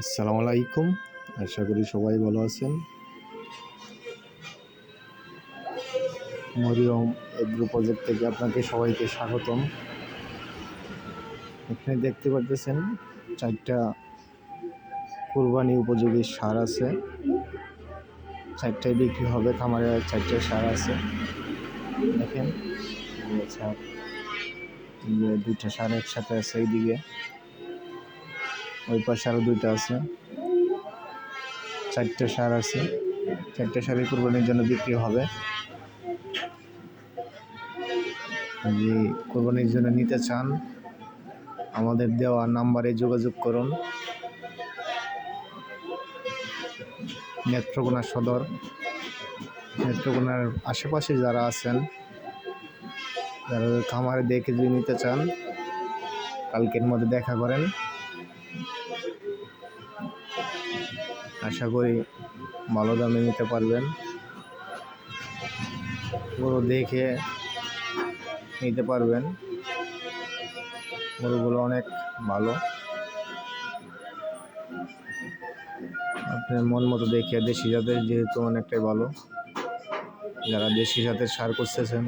আসসালামু আলাইকুম। আশা করি সবাই ভালো আছেন। মরিয়ম এগ্রো প্রজেক্ট থেকে আপনাকে সবাইকে স্বাগতম। এখানে দেখতে পাচ্ছেন চারটা কুরবানি উপযোগী সার আছে। চারটায় বিক্রি হবে খামারে চারটে সার আছে। দেখেন দুইটা সার একসাথে আছে এইদিকে। ওই পাশে আরও দুইটা আছে। চারটে সার আছে। চারটে সারই কোরবানির জন্য বিক্রি হবে। যদি কোরবানির জন্য নিতে চান, আমাদের দেওয়া নাম্বারে যোগাযোগ করুন। নেত্রকোনা সদর। নেত্রকোনার আশেপাশে যারা আছেন, যারা খামারে দেখে যদি নিতে চান, কালকের মধ্যে দেখা করেন। আশা করি ভালো দামে নিতে পারবেন। গরু দেখে নিতে পারবেন। গরুগুলো অনেক ভালো। আপনার মন মতো দেখে দেশি জাতের যেহেতু অনেকটাই ভালো। যারা দেশি জাতের সার করতেছেন